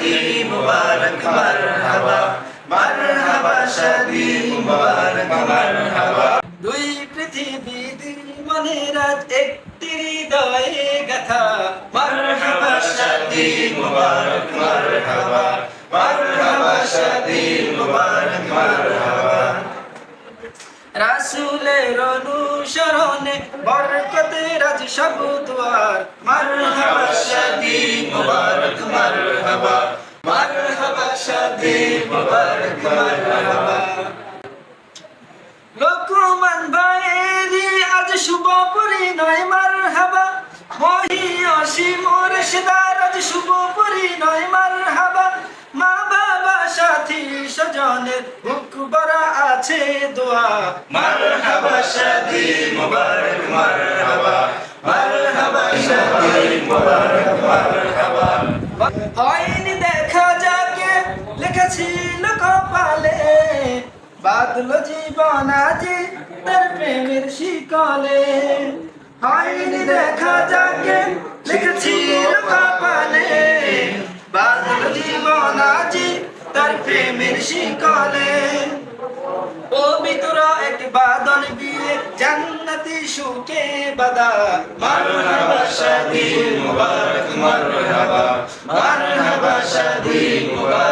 শাদি মুবারক, মারহাবা মারহাবা, শাদি মুবারক, মারহাবা। দুই পৃথিবী দুই মনের আজ একটি হৃদয়ে গাথা। মারহাবা, শাদি মুবারক, মারহাবা মারহাবা, শাদি মুবারক রাসুলের অনুসরণে বরকতে রাজ সব দুয়ার। মারহাবা, শাদি মুবারক মারহাবা মারহাবা, শাদি মুবারক, মারহাবা। লোকমান শুভ পরিণয় মার হাবা মহি অসীম রেশদার আজ শুভ পরিণয় মার মা বাবা, সাথী মারহাবা মারহাবা। মারহাবা, শাদি মুবারক। বাদল জীবন আজি তার প্রেমের শিকলে। হয়নি দেখা যাকে, লিখেছিল কপালে। বাদল জীবন আজি তার প্রেমের শিকলে। পবিত্র এক বাদল বিয়ে, জান্নাতি সুখে বাদা। মারহাবা শাদি মুবারক, মারহাবা মারহাবা শাদি মুবারক।